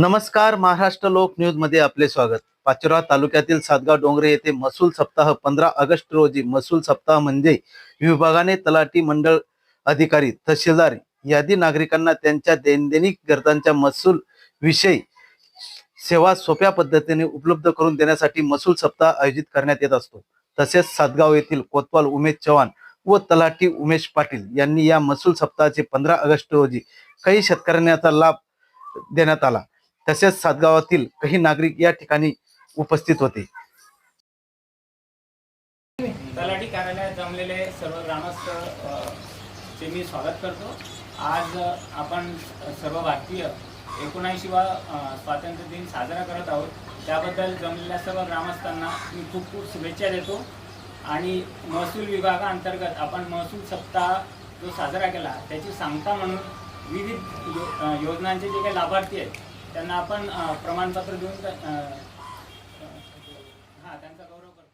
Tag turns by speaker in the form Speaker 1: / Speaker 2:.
Speaker 1: नमस्कार महाराष्ट्र लोक न्यूजमध्ये आपले स्वागत. पाचोरा तालुक्यातील सातगाव डोंगरे येथे महसूल सप्ताह पंधरा ऑगस्ट रोजी महसूल सप्ताह म्हणजे विभागाने तलाठी मंडळ अधिकारी तहसीलदार यादी नागरिकांना त्यांच्या दैनंदिनिक गरजांच्या महसूल विषयी सेवा सोप्या पद्धतीने उपलब्ध करून देण्यासाठी महसूल सप्ताह आयोजित करण्यात येत असतो. तसेच सातगाव येथील कोतवाल उमेश चव्हाण व तलाठी उमेश पाटील यांनी या महसूल सप्ताहाचे पंधरा ऑगस्ट रोजी काही शेतकऱ्यांना लाभ देण्यात आला. तसेच सातगावातील काही नागरिक या ठिकाणी उपस्थित होते.
Speaker 2: तलाठी कार्यालयात जमलेले सर्व ग्रामस्थ चे मी स्वागत करतो. आज आपण सर्व भारतीय एकोणऐंशीवा स्वातंत्र्य दिन साजरा करत आहोत. त्याबद्दल जमलेल्या सर्व ग्रामस्थांना मी खूप खूप शुभेच्छा देतो. आणि महसूल विभागाअंतर्गत आपण महसूल सप्ताह जो साजरा केला त्याची सांगता म्हणून विविध यो योजनांचे जे काही लाभार्थी आहेत त्यांना आपण प्रमाणपत्र देऊन त्या- हा त्यांचा गौरव करतो.